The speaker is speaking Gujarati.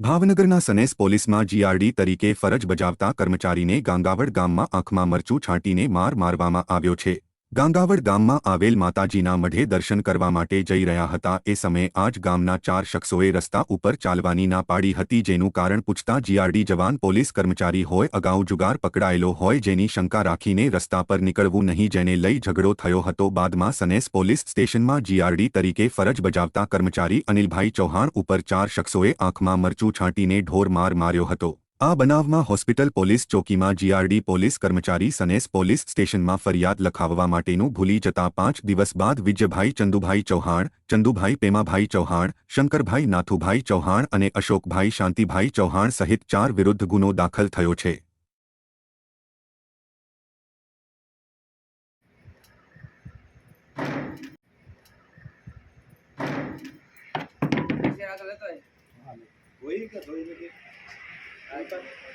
ભાવનગરના સનેસ પોલીસમાં જીઆરડી તરીકે ફરજ બજાવતા કર્મચારીને ગાંગાવડ ગામમાં આંખમાં મરચું છાંટીને માર મારવામાં આવ્યો છે. ગાંગાવડ ગામમાં આવેલ માતાજીના મઢે દર્શન કરવા માટે જઈ રહ્યા હતા. એ સમયે આજ ગામના ચાર શખ્સોએ રસ્તા ઉપર ચાલવાની ના પાડી હતી જેનું કારણ પૂછતા જીઆરડી જવાન પોલીસ કર્મચારી હોય, અગાઉ જુગાર પકડાયેલો હોય જેની શંકા રાખીને રસ્તા પર નીકળવું નહીં જેને લઈ ઝઘડો થયો હતો. બાદમાં સનેસ પોલીસ સ્ટેશનમાં જીઆરડી તરીકે ફરજ બજાવતા કર્મચારી અનિલભાઈ ચૌહાણ ઉપર ચાર શખ્સોએ આંખમાં મરચું છાંટીને ઢોર માર માર્યો હતો. આ બનાવમાં હોસ્પિટલ પોલીસ ચોકીમાં જીઆરડી પોલીસ કર્મચારી સનેસ પોલીસ સ્ટેશનમાં ફરિયાદ લખાવવા માટેનું ભૂલી જતા પાંચ દિવસ બાદ વિજયભાઈ ચંદુભાઈ ચૌહાણ ચંદુભાઈ પેમાભાઈ ચૌહાણ શંકરભાઈ નાથુભાઈ ચૌહાણ અને અશોકભાઈ શાંતિભાઈ ચૌહાણ સહિત ચાર વિરુદ્ધ ગુનો દાખલ થયો છે. આગળ લેતો total.